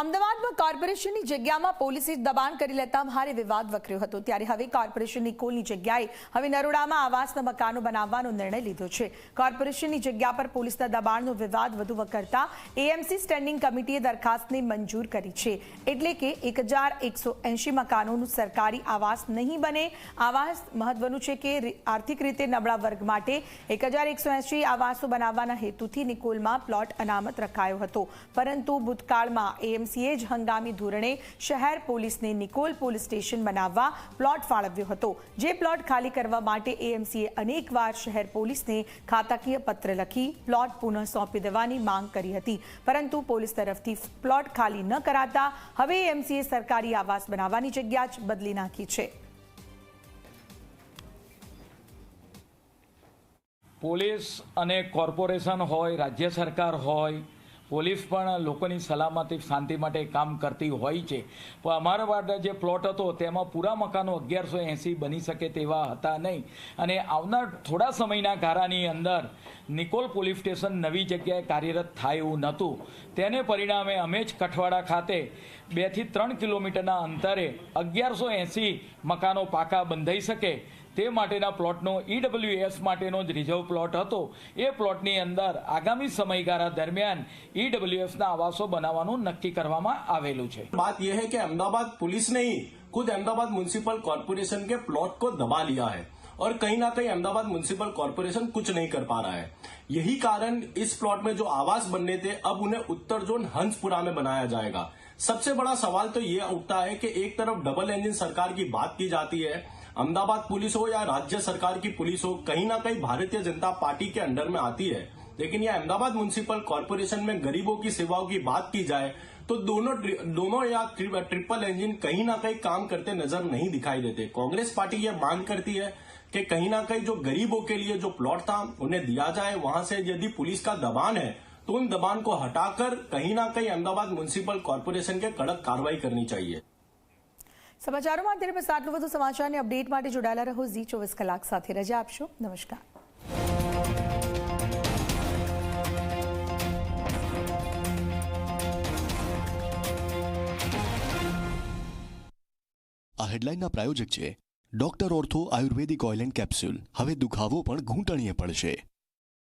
અમદાવાદમાં કોર્પોરેશનની જગ્યામાં પોલીસે દબાણ કરી લેતા ભારે વિવાદ વકર્યો હતો. ત્યારે હવે કોર્પોરેશનની કોલની જગ્યાએ હવે નરોડામાં આવાસના મકાનો બનાવવાનો નિર્ણય લીધો છે. કોર્પોરેશનની જગ્યા પર પોલીસના દબાણનો વિવાદ વધુ વકરતા એએમસી સ્ટેન્ડિંગ કમિટીએ દરખાસ્તને મંજૂર કરી છે. એટલે કે એક મકાનોનું સરકારી આવાસ નહીં બને. આવાસ મહત્વનું છે કે આર્થિક રીતે નબળા વર્ગ માટે એક આવાસો બનાવવાના હેતુથી નિકોલમાં પ્લોટ અનામત રખાયો હતો. પરંતુ ભૂતકાળમાં એએમસીએ જ હંગામી ધોરણે શહેર પોલીસને નિકોલ પોલીસ સ્ટેશન બનાવવા પ્લોટ ફાળવ્યો હતો. જે પ્લોટ ખાલી કરવા માટે એએમસીએ અનેકવાર શહેર પોલીસને ખાતાકીય પત્ર લખી પ્લોટ પુનઃ સોંપી દેવાની માંગ કરી હતી. પરંતુ પોલીસ તરફથી પ્લોટ ખાલી ન કરાતા હવે એએમસીએ સરકારી આવાસ બનાવવાની જગ્યા જ બદલી નાખી છે. પોલીસ અને કોર્પોરેશન હોય, રાજ્ય સરકાર હોય પોલીસ પણ લોકોની સલામતી, શાંતિ માટે કામ કરતી હોય છે. પણ અમારા માટે જે પ્લોટ હતો, તેમાં પૂરા મકાનો અગિયારસો એંસી બની શકે તેવા હતા નહીં. અને આવનાર થોડા સમયના ગાળાની અંદર નિકોલ પોલીસ સ્ટેશન નવી જગ્યાએ કાર્યરત થાય એવું નહોતું. તેને પરિણામે અમે જ કઠવાડા ખાતે બેથી ત્રણ કિલોમીટરના અંતરે અગિયારસો એંસી મકાનો પાકા બંધાઈ શકે. તે માટેના પ્લોટનો ઈડબ્લ્યુએસ માટેનો જ રિઝર્વ પ્લોટ હતો એ પ્લોટની અંદર આગામી સમયગાળા દરમિયાન ઈડબ્લ્યુએસના આવાસો બનાવવાનું નક્કી કરવામાં આવેલું છે बात यह है कि अहमदाबाद पुलिस ने ही खुद अहमदाबाद म्यूनिसिपल कॉरपोरेशन के प्लॉट को दबा लिया है और कहीं ना कहीं अहमदाबाद म्यूनिसिपल कॉरपोरेशन कुछ नहीं कर पा रहा है यही कारण इस प्लॉट में जो आवास बनने थे अब उन्हें उत्तर जोन हंसपुरा में बनाया जाएगा सबसे बड़ा सवाल तो ये उठता है कि एक तरफ डबल इंजन सरकार की बात की जाती है अहमदाबाद पुलिस हो या राज्य सरकार की पुलिस हो, कहीं ना कहीं भारतीय जनता पार्टी के अंडर में आती है। लेकिन यह अहमदाबाद म्यूनिसिपल कॉरपोरेशन में गरीबों की सेवाओं की बात की जाए तो दोनों दोनों या ट्रि- ट्रिपल इंजन कहीं ना कहीं काम करते नज़र नहीं दिखाई देते। कांग्रेस पार्टी यह मांग करती है कि कहीं ना कहीं जो गरीबों के लिए जो प्लॉट था, उन्हें दिया जाए, वहाँ से यदि पुलिस का दबान है तो उन दबान को हटाकर कहीं ना कहीं अहमदाबाद म्यूनिसिपल कॉरपोरेशन के कड़क कार्रवाई करनी चाहिए। સમાચારોમાં અત્યારે બસ આટલું વધુ સમાચારની અપડેટ માટે જોડાયેલા રહો. ઝી ચોવીસ કલાક સાથે રજા આપશો. નમસ્કાર. આ હેડલાઇનના પ્રાયોજક છે doctor ortho Ayurvedic oil and capsule. હવે દુખાવો પણ ઘૂંટણીએ પડશે.